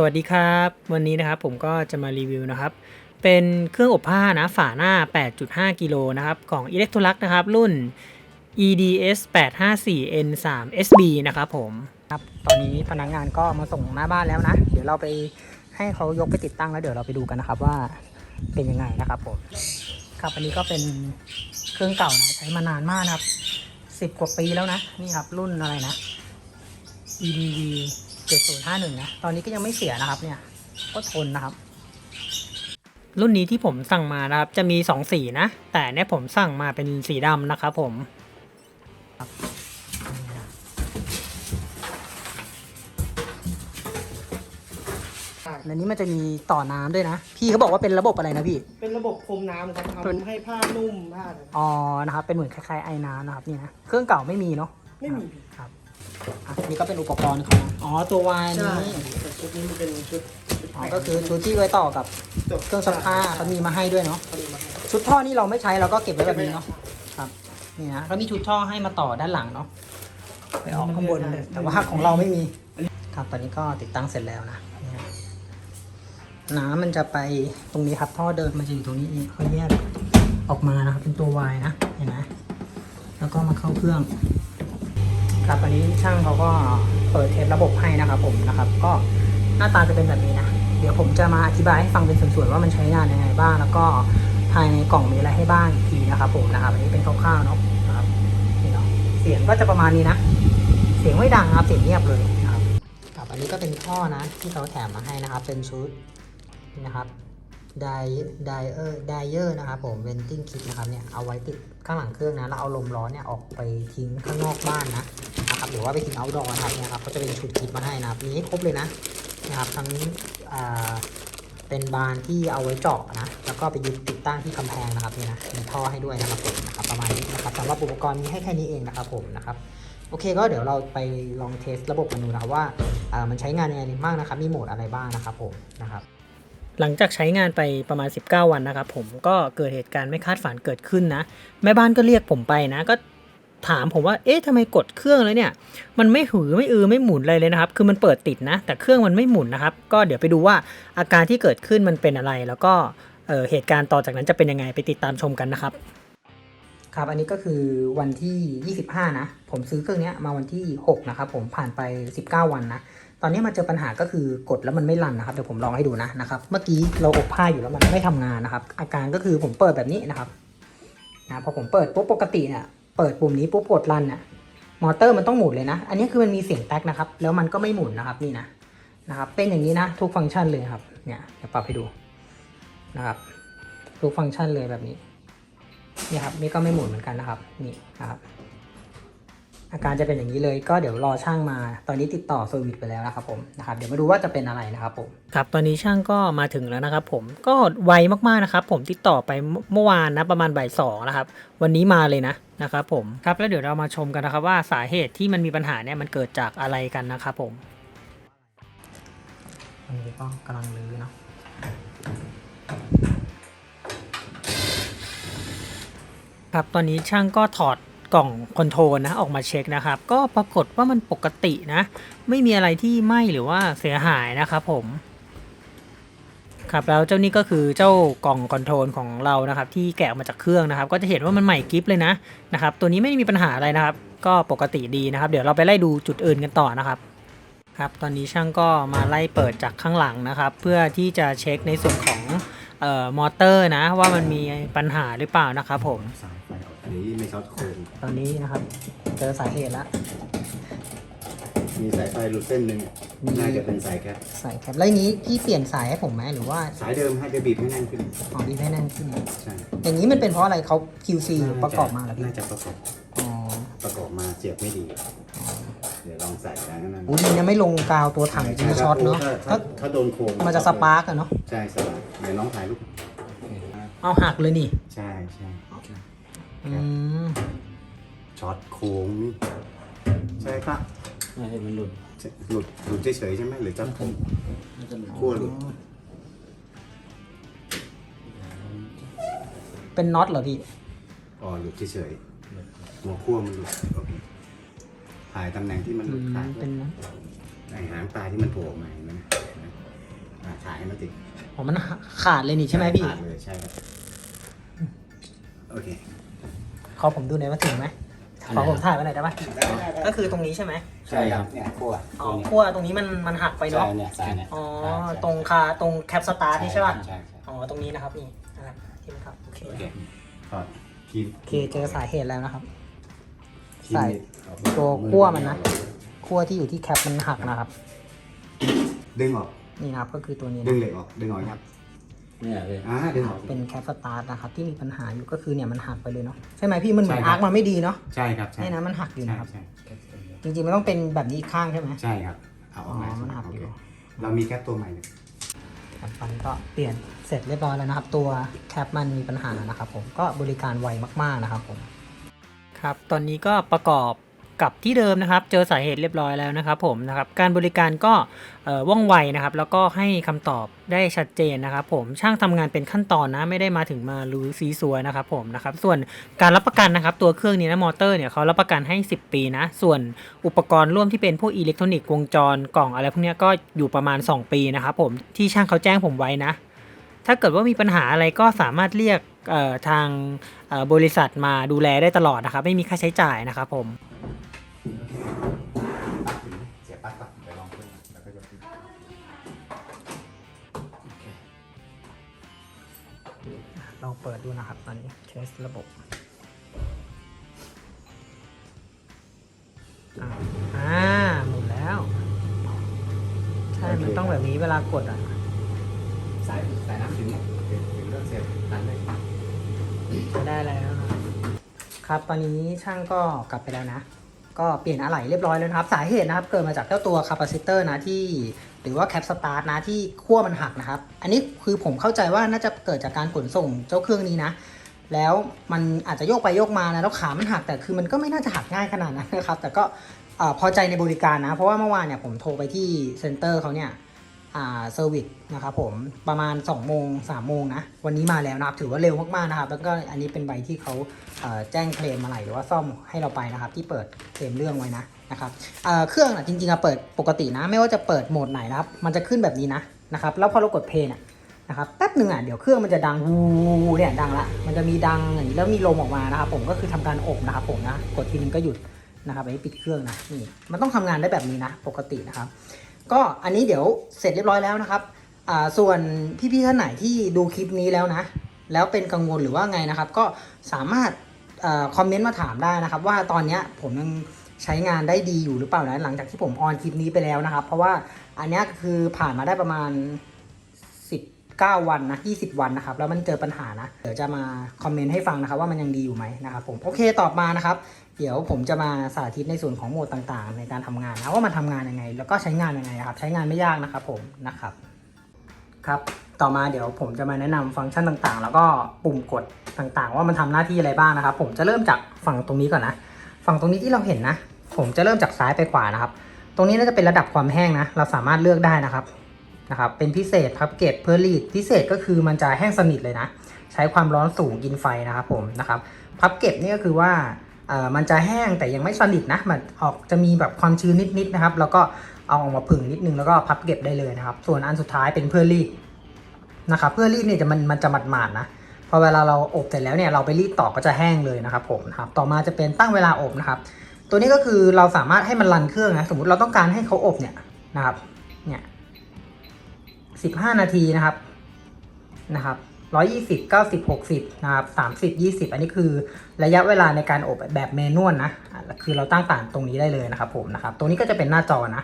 สวัสดีครับ วันนี้นะครับผมก็จะมารีวิวนะครับ เป็นเครื่องอบผ้านะฝาหน้า 8.5 กิโลนะครับ ของ Electrolux นะครับ รุ่น EDS 854 N3 SB นะครับผมครับตอนนี้พนักงานก็มาส่งหน้าบ้านแล้วนะ เดี๋ยวเราไปให้เขายกไปติดตั้งแล้วเดี๋ยวเราไปดูกันนะครับว่าเป็นยังไงนะครับผมครับอันนี้ก็เป็นเครื่องเก่านะใช้มานานมากนะครับ 10 กว่าปีแล้วนะ นี่ครับรุ่นอะไรนะ EDV 7051 นะ ตอนนี้ก็ยังไม่เสียนะครับเนี่ย ก็ทนนะครับ รุ่นนี้ที่ผมสั่งมานะครับ จะมี 2 สีนะ แต่เนี่ยผมสั่งมาเป็นสีดำนะครับผมครับในนี้มันจะมีต่อน้ำด้วยนะ พี่เขาบอกว่าเป็นระบบอะไรนะพี่ เป็นระบบพรมน้ำครับเป็นทำให้ผ้านุ่มผ้าอะไรอ๋อนะครับเป็นเหมือนคล้ายๆไอ้น้ำนะครับนี่นะเครื่องเก่าไม่มีเนาะไม่มีครับ อะนี่ก็เป็นอุปกรณ์เขานะอ๋อตัววายใช่นี้แต่ชุดนี้มันเป็นชุดชุดอ๋อก็คือชุดที่ไว้ต่อกับจบเครื่องซักผ้าเขามีมาให้ด้วยเนาะเขามีมาให้ชุดท่อนี่เราไม่ใช้เราก็เก็บไว้แบบนี้เนาะครับนี่นะแล้วมีชุดท่อให้มาต่อด้านหลังเนาะไปออกข้างบนเลยแต่ว่าของเราไม่มีครับตอนนี้ก็ติดตั้งเสร็จแล้วนะนี่นะน้ำมันจะไปตรงนี้ครับท่อเดินมันจะอยู่ตรงนี้เองเขาแยกออกมานะครับเป็นตัววายนะเห็นไหมแล้วก็มาเข้าเครื่อง ครับอันนี้ช่างเขาก็เปิดเทสระบบให้นะครับผมนะครับ ก็หน้าตาจะเป็นแบบนี้นะ เดี๋ยวผมจะมาอธิบายให้ฟังเป็นส่วนๆว่ามันใช้งานยังไงบ้าง แล้วก็ภายในกล่องมีอะไรให้บ้างอีกทีนะครับ ผมนะครับ อันนี้เป็นคร่าวๆเนาะนะครับนี่เนาะเสียงก็จะประมาณนี้นะ เสียงไม่ดังครับเสียงเงียบเลยนะครับครับอันนี้ก็เป็นท่อนะที่เขาแถมมาให้นะครับ เป็นชุดนะครับ ไดไดเออร์ไดเออร์นะครับผมเวนติ้งคิดนะครับเนี่ยเอาไว้ติดข้างหลังเครื่องนะแล้วเอาลมร้อนเนี่ยออกไปทิ้งข้างนอกบ้านนะนะครับหรือว่าไปทิ้งเอาดอนะครับเนี่ยครับก็จะเป็นชุดคิดมาให้นะครับมีให้ครบเลยนะนะครับทั้งอ่าเป็นบานที่เอาไว้เจาะนะ แล้วก็ไปยึดติดตั้งที่กำแพงนะครับนี่นะมีท่อให้ด้วยนะครับผมนะครับประมาณนี้นะครับสำหรับอุปกรณ์มีให้แค่นี้เองนะครับผมนะครับโอเคก็เดี๋ยวเราไปลองเทสระบบกันดูนะครับว่าอ่ามันใช้งานยังไงบ้างนะครับ มีโหมดอะไรบ้างนะครับผมนะครับ หลังจากใช้งานไปประมาณ 19 วันนะครับผมก็เกิดเหตุการณ์ไม่คาดฝันเกิดขึ้นนะ แม่บ้านก็เรียกผมไปนะ ก็ถามผมว่า เอ๊ะทำไมกดเครื่องแล้วเนี่ย มันไม่หือไม่อือไม่หมุนเลยเลยนะครับ คือมันเปิดติดนะ แต่เครื่องมันไม่หมุนนะครับ ก็เดี๋ยวไปดูว่าอาการที่เกิดขึ้นมันเป็นอะไร แล้วก็เเหตุการณ์ต่อจากนั้นจะเป็นยังไงไปติดตามชมกันนะครับ ครับ อันนี้ก็คือวันที่ 25 นะ ผมซื้อเครื่องนี้มาวันที่ 6 นะครับผมผ่านไป 19 วันนะ ตอนนี้มาเจอปัญหาก็คือกดแล้วมันไม่รันนะครับ เดี๋ยวผมลองให้ดูนะนะครับ เมื่อกี้เราอบผ้าอยู่แล้วมันไม่ทำงานนะครับ อาการก็คือผมเปิดแบบนี้นะครับนะพอผมเปิดปุ๊บปกติเนี่ยเปิดปุ่มนี้ปุ๊บกดรันน่ะมอเตอร์มันต้องหมุนเลยนะ อันนี้คือมันมีเสียงแท็กนะครับ แล้วมันก็ไม่หมุนนะครับนี่นะนะครับ เป็นอย่างนี้นะ ทุกฟังก์ชันเลยครับ เนี่ยเดี๋ยวปรับให้ดูนะครับ ทุกฟังก์ชันเลยแบบนี้นี่ครับนี่ก็ไม่หมุนเหมือนกันนะครับ นี่นะครับ อาการจะเป็นอย่างนี้เลยก็เดี๋ยวรอช่างมา ตอนนี้ติดต่อเซอร์วิสไปแล้วนะครับผมนะครับเดี๋ยวมาดูว่าจะเป็นอะไรนะครับผมครับตอนนี้ช่างก็มาถึงแล้วนะครับ ผมก็ไวมากๆนะครับ ผมติดต่อไปเมื่อวานนะประมาณบ่ายสองนะครับ วันนี้มาเลยนะนะครับผมครับแล้วเดี๋ยวเรามาชมกันนะครับว่าสาเหตุที่มันมีปัญหาเนี่ยมันเกิดจากอะไรกันนะครับผมอันนี้ก็กำลังรื้อเนาะครับตอนนี้ช่างก็ถอด กล่องคอนโทรลนะออกมาเช็คนะครับ ก็ปรากฏว่ามันปกตินะ ไม่มีอะไรที่ไหม้หรือว่าเสียหายนะครับผมครับแล้วเจ้านี่ก็คือเจ้ากล่องคอนโทรลของเรานะครับที่แกะออกมาจากเครื่องนะครับ ก็จะเห็นว่ามันใหม่กิฟเลยนะนะครับ ตัวนี้ไม่มีปัญหาอะไรนะครับ ก็ปกติดีนะครับ เดี๋ยวเราไปไล่ดูจุดอื่นกันต่อนะครับครับตอนนี้ช่างก็มาไล่เปิดจากข้างหลังนะครับ เพื่อที่จะเช็คในส่วนของออมอเตอร์นะ ว่ามันมีปัญหาหรือเปล่านะครับผม ออกอันนี้ไม่ช็อตโคมตอนนี้นะครับ เจอสาเหตุแล้วมีสายไฟหลุดเส้นหนึ่งมีน่าจะเป็นสายแก๊สใส่ครับแล้วอย่างนี้พี่เปลี่ยนสายให้ผมไหมหรือว่าสายเดิมให้ไปบีบให้แน่นขึ้นของพี่ให้แน่นขึ้นใช่อย่างนี้มันเป็นเพราะอะไรเขา QC ประกอบมาเหรอพี่น่าจะประกอบอ๋อประกอบมาเสียบไม่ดี เดี๋ยวลองใส่แล้วนั่นอุ้ยมันยังไม่ลงกาวตัวถังจะมีช็อตเนาะถ้าถ้าถ้าโดนโคมมันจะสปาร์กอะเนาะใช่สปาร์กเดี๋ยวน้องถ่ายรูปเอาหักเลยนี่ ใช่ใช่ อืมช็อตโค้งนี่ใช่ครับไม่ให้มันหลุดหลุดหลุดเฉยๆใช่ไหมหรือจะโค้งมันจะหลุดขั้วหลุดเป็นน็อตเหรอพี่ อ๋อหลุดเฉยๆหัวขั้วมันหลุดโอเคถ่ายตำแหน่งที่มันหอืลุดมถ่ายเป็นน็อต ไอหางปลาที่มันโผล่ออกมาเห็นไหมอ่าถ่ายให้มันติดผมมันขาดเลยนี่ใช่ไหมพี่ ขาดเลยใช่ครับ โอเค ขอผมดูหน่อยว่าถึงไหมขอผมถ่ายไว้หน่อยได้ปะได้ได้ได้ก็คือตรงนี้ใช่ไหมใช่ครับเนี่ยขั้วอ๋อขั้วตรงนี้มันมันหักไปใช่เนาะเนี่ยสายเนี่ยอ๋อใช่ใช่ตรงคาตรงแคปสตาร์ทนี่ใช่ป่ะใช่ใช่อ๋อตรงนี้นะครับนี่นะครับทิมครับโอเคโอเคถอดคีมโอเคเจอสาเหตุแล้วนะครับคีมใส่ออกตัวขั้วมันนะขั้วที่อยู่ที่แคปมันหักนะครับ ดึงออกนี่นะครับก็คือตัวนี้ดึนะงเหล็กออกดึงออกครับ เนี่ยพี่ อ่าดึงออกเป็นแคปสตาร์ทนะครับที่มีปัญหาอยู่ก็คือเนี่ยมันหักไปเลยเนาะใช่ไหมพี่มันเหมือนใช่ครัอาบร์คมันไม่ดีเนาะใช่ครับใช่นี่นะมันหักอยู่ใช่นะครับ ใช่จริงๆมันต้องเป็นแบบนี้อีกข้างใช่ไหม ใช่ครับเอาออกมาอ๋อมันหักโออยู่ เคเรามีแค่ตัวใหม่เลยครับตอนนี้ก็เปลี่ยนเสร็จเรียบร้อยแล้วนะครับ ตัวแคปมันมีปัญหานะครับผมก็บริการไวมากๆนะครับผมครับตอนนี้ก็ประกอบ กับที่เดิมนะครับ เจอสาเหตุเรียบร้อยแล้วนะครับ ผมนะครับ การบริการก็ว่องไวนะครับ แล้วก็ให้คำตอบได้ชัดเจนนะครับ ผมช่างทำงานเป็นขั้นตอนนะ ไม่ได้มาถึงมารู้ซีซัวนะครับ ผมนะครับ ส่วนการรับประกันนะครับ ตัวเครื่องนี้นะมอเตอร์เนี่ยเขารับประกันให้ 10 ปีนะ ส่วนอุปกรณ์ร่วมที่เป็นพวกอิเล็กทรอนิกส์วงจรกล่องอะไรพวกนี้ก็อยู่ประมาณ 2 ปีนะครับ ผมที่ช่างเขาแจ้งผมไว้นะถ้าเกิดว่ามีปัญหาอะไรก็สามารถเรียกทางบริษัทมาดูแลได้ตลอดนะครับ ไม่มีค่าใช้จ่ายนะครับผม องเปิดดูนะครับ ตอนนี้เทสระบบอ่าอ่าหมุนแล้ว ใช่ มันต้องแบบนี้เวลากดอะ สายสายน้ำถึงเนี่ยถึงถึงเรื่องเสียบตันเลยจะได้แล้วนะครับครับ ตอนนี้ช่างก็กลับไปแล้วนะ ก็เปลี่ยนอะไหล่เรียบร้อยแล้วนะครับ สาเหตุนะครับเกิดมาจากเจ้าตัวคาปาซิเตอร์นะที่ หรือว่าแคปสตาร์ทนะที่ขั้วมันหักนะครับ อันนี้คือผมเข้าใจว่าน่าจะเกิดจากการขนส่งเจ้าเครื่องนี้นะ แล้วมันอาจจะโยกไปโยกมานะแล้วขามันหักแต่คือมันก็ไม่น่าจะหักง่ายขนาดนั้นนะครับ แต่ก็อพอใจในบริการนะ เพราะว่าเมื่อวานเนี่ยผมโทรไปที่เซ็นเตอร์เขาเนี่ย เซอร์วิสนะครับผมประมาณ2โมง3โมงนะวันนี้มาแล้วนะครับถือว่าเร็วมากๆนะครับแล้วก็อันนี้เป็นใบที่เขาแจ้งเคลมอะไรหรือว่าซ่อมให้เราไปนะครับ ที่เปิดเคลมเรื่องไว้นะนะครับเครื่องอะจริงๆอะเปิดปกตินะ ไม่ว่าจะเปิดโหมดไหนนะครับมันจะขึ้นแบบนี้นะนะครับแล้วพอเรากดเพลย์เนี่ยนะครับแป๊บหนึ่งอะเดี๋ยวเครื่องมันจะดังวูเนี่ยดังละมันจะมีดังอย่างนี้แล้วมีลมออกมานะครับผมก็คือทำการอบนะครับผมนะกดทีนึงก็หยุดนะครับอันนี้ปิดเครื่องนะนี่มันต้องทำงานได้แบบนี้นะ ปกตินะครับ ก็อันนี้เดี๋ยวเสร็จเรียบร้อยแล้วนะครับส่วนพี่ๆท่านไหนที่ดูคลิปนี้แล้วนะ แล้วเป็นกังวลหรือว่าไงนะครับ ก็สามารถอคอมเมนต์มาถามได้นะครับ ว่าตอนนี้ผมยังใช้งานได้ดีอยู่หรือเปล่านะหลังจากที่ผมออนคลิปนี้ไปแล้วนะครับ เพราะว่าอันนี้คือผ่านมาได้ประมาณ 19 วันนะ20 วันนะครับ แล้วมันเจอปัญหานะ เดี๋ยวจะมาคอมเมนต์ให้ฟังนะครับ ว่ามันยังดีอยู่ไหมนะครับผมโอเคตอบมานะครับ เดี๋ยวผมจะมาสาธิตในส่วนของโหมดต่างๆ ในการทำงานนะว่ามันทำงานยังไง แล้วก็ใช้งานยังไงครับ ใช้งานไม่ยากนะครับผมนะครับ ครับ ต่อมาเดี๋ยวผมจะมาแนะนำฟังก์ชันต่างๆ แล้วก็ปุ่มกดต่างๆ ว่ามันทำหน้าที่อะไรบ้างนะครับ ผมจะเริ่มจากฝั่งตรงนี้ก่อนนะ ฝั่งตรงนี้ที่เราเห็นนะ ผมจะเริ่มจากซ้ายไปขวานะครับ ตรงนี้น่าจะเป็นระดับความแห้งนะ เราสามารถเลือกได้นะครับนะครับ เป็นพิเศษพับเก็บเพื่อรีดพิเศษก็คือมันจะแห้งสนิทเลยนะ ใช้ความร้อนสูงกินไฟนะครับผมนะครับพับเก็บนี่ก็คือว่า มันจะแห้งแต่ยังไม่สนิทนะมันออกจะมีแบบความชื้นนิดๆนะครับ แล้วก็เอาออกมาผึ่งนิดนึงแล้วก็พับเก็บได้เลยนะครับ ส่วนอันสุดท้ายเป็นเพื่อรีดนะครับเพื่อรีดเนี่ยจะมันมันจะหมาดๆนะพอเวลาเราอบเสร็จแล้วเนี่ยเราไปรีดต่อก็จะแห้งเลยนะครับผมนะครับต่อมาจะเป็นตั้งเวลาอบนะครับ ตัวนี้ก็คือเราสามารถให้มันรันเครื่องนะสมมติเราต้องการให้เขาอบเนี่ยนะครับเนี่ยสิบห้านาทีนะครับนะครับ ร้อยี่สิบเก้าสิบหกสิบนะครับสามสิบยี่สิบอันนี้คือระยะเวลาในการอบแบบเมนวลนะ คือเราตั้งต่างตรงนี้ได้เลยนะครับผมนะครับ ตรงนี้ก็จะเป็นหน้าจอนะ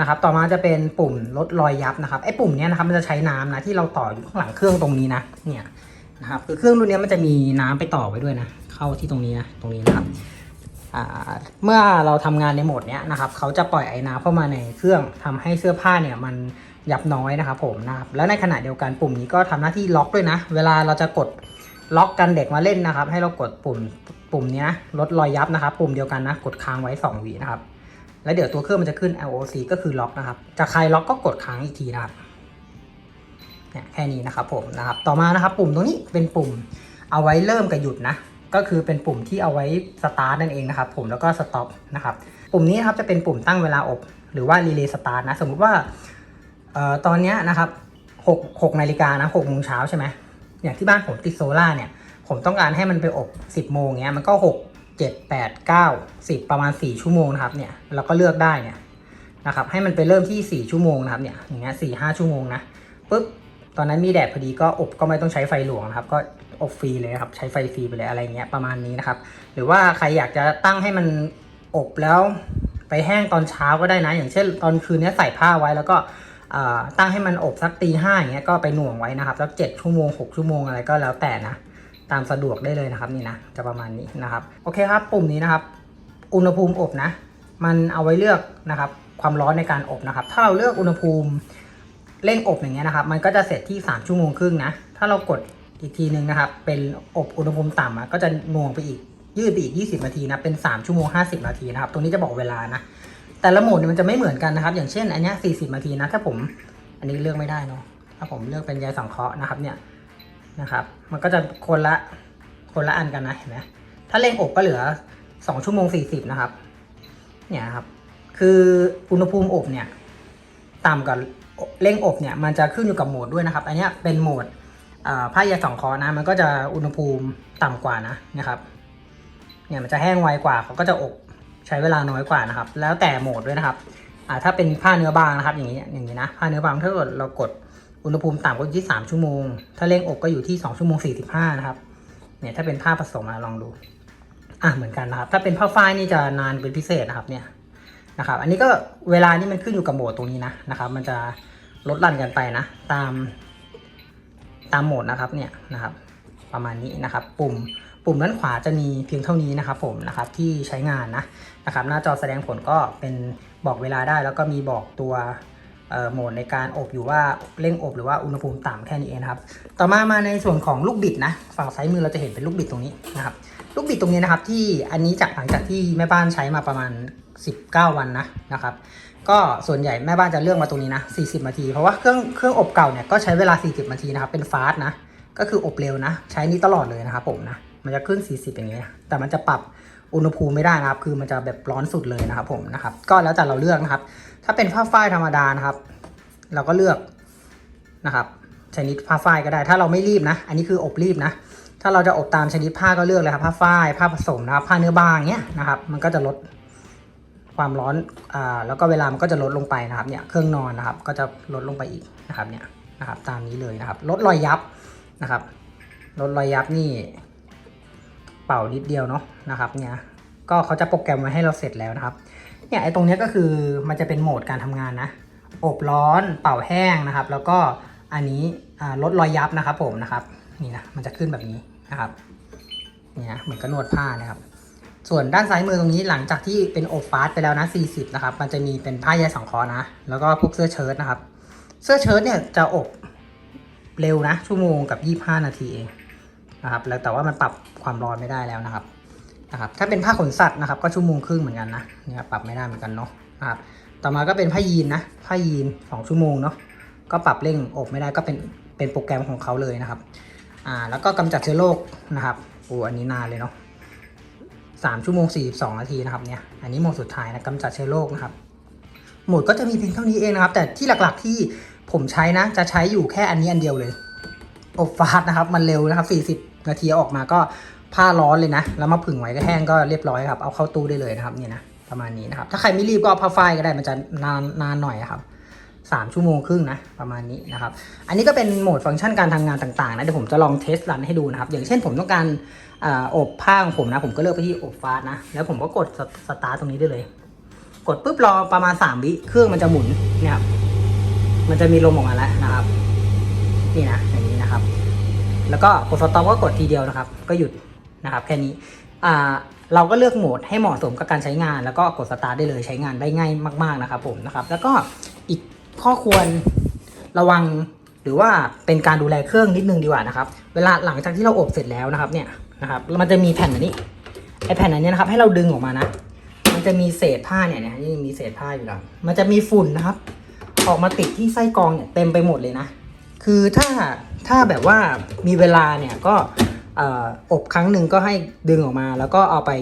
นะครับ ต่อมาจะเป็นปุ่มลดรอยยับนะครับ ไอ้ปุ่มเนี้ยนะครับมันจะใช้น้ำนะที่เราต่ออยู่ข้างหลังเครื่องตรงนี้นะ เนี่ยนะครับ คือเครื่องรุ่นนี้มันจะมีน้ำไปต่อไว้ด้วยนะ เข้าที่ตรงนี้นะ ตรงนี้นะครับเมื่อเราทำงานในโหมดเนี้ยนะครับ เขาจะปล่อยไอ้น้ำเข้ามาในเครื่องทำให้เสื้อผ้าเนี่ยมัน ยับน้อยนะครับผมนะครับแล้วในขณะเดียวกันปุ่มนี้ก็ทำหน้าที่ล็อกด้วยนะ เวลาเราจะกดล็อกกันเด็กมาเล่นนะครับ ให้เรากดปุ่มปุ่มนี้ลดรอยยับนะครับ ปุ่มเดียวกันนะ กดค้างไว้2วินะครับ แล้วเดี๋ยวตัวเครื่องมันจะขึ้น LOC ก็คือล็อกนะครับจะใครล็อกก็กดค้างอีกทีนะครับเนี่ยแค่นี้นะครับผมนะครับ ต่อมานะครับ ปุ่มตรงนี้เป็นปุ่มเอาไว้เริ่มกับหยุดนะ ก็คือเป็นปุ่มที่เอาไว้สตาร์ทนั่นเองนะครับ ผมแล้วก็สต็อปนะครับ ปุ่มนี้นะครับจะเป็นปุ่มตั้งเวลาอบ หรือว่ารีเลย์สตาร์ทนะ สมมุติว่า เอ่อตอนนี้นะครับหกหกนาฬิกานะหกโมงเช้าใช่ไหมอย่างที่บ้านผมติดโซล่าเนี่ย ผมต้องการให้มันไปอบสิบโมงเงี้ยมันก็หกเจ็ดแปดเก้าสิบประมาณสี่ชั่วโมงนะครับเนี่ยเราก็เลือกได้เนี่ยนะครับให้มันไปเริ่มที่สี่ชั่วโมงนะครับเนี่ยอย่างเงี้ยสี่ห้าชั่วโมงนะปุ๊บตอนนั้นมีแดดพอดีก็อบก็ไม่ต้องใช้ไฟหลวงนะครับก็อบฟรีเลยครับใช้ไฟฟรีไปเลยอะไรเงี้ยประมาณนี้นะครับ หรือว่าใครอยากจะตั้งให้มันอบแล้วไปแห้งตอนเช้าก็ได้นะ อย่างเช่น ตอนคืนนี้ใส่ผ้าไว้แล้วก็ ตั้งให้มันอบสักตีห้าอย่างเงี้ยก็ไปหน่วงไว้นะครับสักเจ็ดชั่วโมงหกชั่วโมงอะไรก็แล้วแต่นะตามสะดวกได้เลยนะครับนี่นะจะประมาณนี้นะครับโอเคครับปุ่มนี้นะครับ อุณหภูมิอบนะ มันเอาไว้เลือกนะครับ ความร้อนในการอบนะครับ ถ้าเราเลือกอุณหภูมิเร่งอบอย่างเงี้ยนะครับ มันก็จะเสร็จที่ 3 ชั่วโมงครึ่งนะ ถ้าเรากดอีกทีนึงนะครับ เป็นอบอุณหภูมิต่ำอะก็จะหน่วงไปอีกยืดไปอีก 20 นาทีนะ เป็น 3 ชั่วโมง 50 นาทีนะครับ ตรงนี้จะบอกเวลานะ แต่ละโหมดเนี่ยมันจะไม่เหมือนกันนะครับ อย่างเช่น อันนี้ย40นาทีนะถ้าผม อันนี้เลือกไม่ได้เนาะถ้าผมเลือกเป็นใยสังเคราะห์นะครับเนี่ยนะครับ มันก็จะคนละคนละอันกันนะเห็นไหมถ้าเร่งอบก็เหลือ2ชั่วโมง40นะครับ เนี่ยครับ คืออุณหภูมิอบเนี่ยต่ำกว่าเร่งอบเนี่ยมันจะขึ้นอยู่กับโหมดด้วยนะครับ อันนี้เป็นโหมดผ้าใยสองคอนะ มันก็จะอุณหภูมิต่ำกว่านะนะครับ เนี่ยมันจะแห้งไวกว่าเขาก็จะอบ ใช้เวลาน้อยกว่านะครับ แล้วแต่โหมดด้วยนะครับอ่าถ้าเป็นผ้าเนื้อบางนะครับอย่างนี้อย่างนี้นะผ้าเนื้อบางถ้าเกิดเรากดอุณหภูมิต่ำก็อยู่ที่ 3 ชั่วโมง ถ้าเร่งอบก็อยู่ที่ 2 ชั่วโมง 45 นะครับ เนี่ยถ้าเป็นผ้าผสมลองดู อะเหมือนกันนะครับ ถ้าเป็นผ้าฝ้ายนี่จะนานเป็นพิเศษนะครับเนี่ยนะครับ อันนี้ก็เวลานี่มันขึ้นอยู่กับโหมดตรงนี้นะนะครับ มันจะลดหลั่นกันไปนะ ตามตามโหมดนะครับเนี่ยนะครับ ประมาณนี้นะครับ ปุ่มปุ่มด้านขวาจะมีเพียงเท่านี้นะครับ ผมนะครับที่ใช้งานนะ นะครับหน้าจอแสดงผลก็เป็นบอกเวลาได้ แล้วก็มีบอกตัวโหมดในการอบอยู่ว่าเร่งอบหรือว่าอุณหภูมิต่ำแค่นี้เองครับ ต่อมามาในส่วนของลูกบิดนะ ฝั่งซ้ายมือเราจะเห็นเป็นลูกบิดตรงนี้นะครับ ลูกบิดตรงนี้นะครับที่อันนี้จากหลังจากที่แม่บ้านใช้มาประมาณ 19 วันนะนะครับ ก็ส่วนใหญ่แม่บ้านจะเลือกมาตรงนี้นะ 40 นาที เพราะว่าเครื่องเครื่องอบเก่าเนี่ยก็ใช้เวลา 40 นาทีนะครับ เป็นฟาสต์นะ ก็คืออบเร็วนะ ใช้นี้ตลอดเลยนะครับผมนะ มันจะขึ้น 40 อย่างนี้นะแต่มันจะปรับ อุณหภูมิไม่ได้นะครับ คือมันจะแบบร้อนสุดเลยนะครับ ผมนะครับ ก็แล้วแต่เราเลือกนะครับ ถ้าเป็นผ้าฝ้ายธรรมดานะครับ เราก็เลือกนะครับชนิดผ้าฝ้ายก็ได้ ถ้าเราไม่รีบนะ อันนี้คืออบรีบนะ ถ้าเราจะอบตามชนิดผ้าก็เลือกเลยครับ ผ้าฝ้าย ผ้าผสมนะครับ ผ้าเนื้อบางเนี้ยนะครับ มันก็จะลดความร้อน อ่า แล้วก็เวลามันก็จะลดลงไปนะครับ เนี่ย เครื่องนอนนะครับ ก็จะลดลงไปอีกนะครับ เนี่ย นะครับ ตามนี้เลยนะครับ ลดรอยยับนะครับ ลดรอยยับนี่ เป่านิดเดียวเนาะนะครับเนี่ยก็เขาจะโปรแกรมไว้ให้เราเสร็จแล้วนะครับเนี่ยไอ้ตรงนี้ก็คือมันจะเป็นโหมดการทำงานนะ อบร้อนเป่าแห้งนะครับ แล้วก็อันนี้ลดรอยยับนะครับผมนะครับนี่นะมันจะขึ้นแบบนี้นะครับเนี่นะเหมือนกับนวดผ้านะครับ ส่วนด้านซ้ายมือตรงนี้หลังจากที่เป็นอบฟาสต์ไปแล้วนะ 40 นะครับ มันจะมีเป็นผ้าใยสังเคราะห์นะ แล้วก็พวกเสื้อเชิ้ตนะครับ เสื้อเชิ้ตเนี่ยจะอบเร็วนะชั่วโมงกับ 25 นาทีเอง นะครับ แล้วแต่ว่ามันปรับความร้อนไม่ได้แล้วนะครับนะครับ ถ้าเป็นผ้าขนสัตว์นะครับ ก็ชั่วโมงครึ่งเหมือนกันนะเนี่ยปรับไม่ได้เหมือนกันเนาะนะครับ ต่อมาก็เป็นผ้ายีนนะผ้ายีน2ชั่วโมงเนาะก็ปรับเร่งอบไม่ได้ก็เป็นเป็นโปรแกรมของเขาเลยนะครับอ่าแล้วก็กำจัดเชื้อโรคนะครับโอ้อันนี้นานเลยเนาะสามชั่วโมงสี่สองนาทีนะครับเนี่ยอันนี้โหมดสุดท้ายนะกำจัดเชื้อโรคนะครับโหมดก็จะมีเพียงเท่านี้เองนะครับ แต่ที่หลักๆที่ผมใช้นะ จะใช้อยู่แค่อันนี้อันเดียวเลย อบฟาสต์นะครับ มันเร็วนะครับ40 นาทีออกมาก็ผ้าร้อนเลยนะ แล้วมาผึ่งไว้ก็แห้งก็เรียบร้อยครับ เอาเข้าตู้ได้เลยนะครับนี่นะประมาณนี้นะครับ ถ้าใครไม่รีบก็เอาผ้าฝ้ายก็ได้มันจะนานนานหน่อยครับสามชั่วโมงครึ่งนะประมาณนี้นะครับ อันนี้ก็เป็นโหมดฟังก์ชันการทำงานต่างๆนะเดี๋ยวผมจะลองเทสรันให้ดูนะครับ อย่างเช่นผมต้องการออบผ้าของผมนะ ผมก็เลือกไปที่อบฟาสนะ แล้วผมก็กดสตาร์ตรงนี้ได้เลย กดปุ๊บรอประมาณ 3 วิเครื่องมันจะหมุนเนี่ยครับมันจะมีลมออกมาแล้วนะครับ นี่นะ แล้วก็กดสต็อปก็กดทีเดียวนะครับ ก็หยุดนะครับแค่นี้เราก็เลือกโหมดให้เหมาะสมกับการใช้งาน แล้วก็กดสตาร์ทได้เลยใช้งานได้ง่ายมากๆนะครับผมนะครับ แล้วก็อีกข้อควรระวังหรือว่าเป็นการดูแลเครื่องนิดนึงดีกว่านะครับ เวลาหลังจากที่เราอบเสร็จแล้วนะครับเนี่ยนะครับมันจะมีแผ่นอันนี้ไอแผ่นอันนี้นะครับ ให้เราดึงออกมานะ มันจะมีเศษผ้าเนี่ยเนี่ยนี่มีเศษผ้าอยู่แล้วมันจะมีฝุ่นนะครับ ออกมาติดที่ไส้กรองเนี่ยเต็มไปหมดเลยนะ คือถ้า ถ้าแบบว่ามีเวลาเนี่ยก็อบครั้งหนึ่งก็ให้ดึงออกมา แล้วก็เอาไป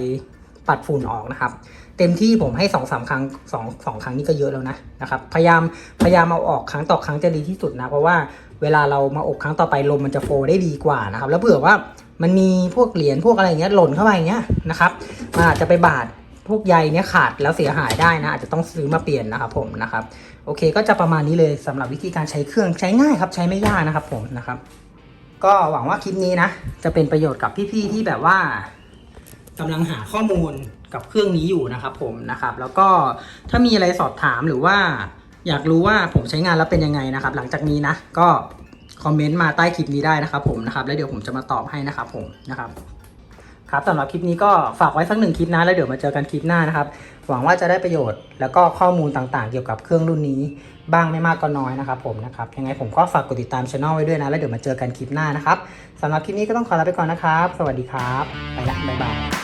ปัดฝุ่นออกนะครับ เต็มที่ผมให้สองสามครั้งสองสองครั้งนี่ก็เยอะแล้วนะนะครับ พยายามพยายามเอาออกครั้งต่อครั้งจะดีที่สุดนะ เพราะว่าเวลาเรามาอบครั้งต่อไปลมมันจะโฟลได้ดีกว่านะครับ แล้วเผื่อว่ามันมีพวกเหรียญพวกอะไรเงี้ยหล่นเข้าไปเงี้ยนะครับมันอาจจะไปบาด พวกใยเนี้ยขาดแล้วเสียหายได้นะอาจจะต้องซื้อมาเปลี่ยนนะครับผมนะครับโอเคก็จะประมาณนี้เลยสำหรับวิธีการใช้เครื่องใช้ง่ายครับใช้ไม่ยากนะครับผมนะครับ ก็หวังว่าคลิปนี้นะจะเป็นประโยชน์กับพี่ๆที่แบบว่ากำลังหาข้อมูลกับเครื่องนี้อยู่นะครับผมนะครับแล้วก็ถ้ามีอะไรสอบถามหรือว่า อยากรู้ว่าผมใช้งานแล้วเป็นยังไงนะครับ หลังจากนี้นะก็คอมเมนต์มาใต้คลิปนี้ได้นะครับผมนะครับแล้วเดี๋ยวผมจะมาตอบให้นะครับผมนะครับ ครับสำหรับคลิปนี้ก็ฝากไว้สักหนึ่งคลิปนะแล้วเดี๋ยวมาเจอกันคลิปหน้านะครับ หวังว่าจะได้ประโยชน์แล้วก็ข้อมูลต่างๆ เกี่ยวกับเครื่องรุ่นนี้ บ้างไม่มากก็น้อยนะครับผมนะครับยังไงผมก็ฝากกดติดตามช่องไว้ด้วยนะ แล้วเดี๋ยวมาเจอกันคลิปหน้านะครับสำหรับคลิปนี้ก็ต้องขอลาไปก่อนนะครับ สวัสดีครับ ไปละบ๊ายบาย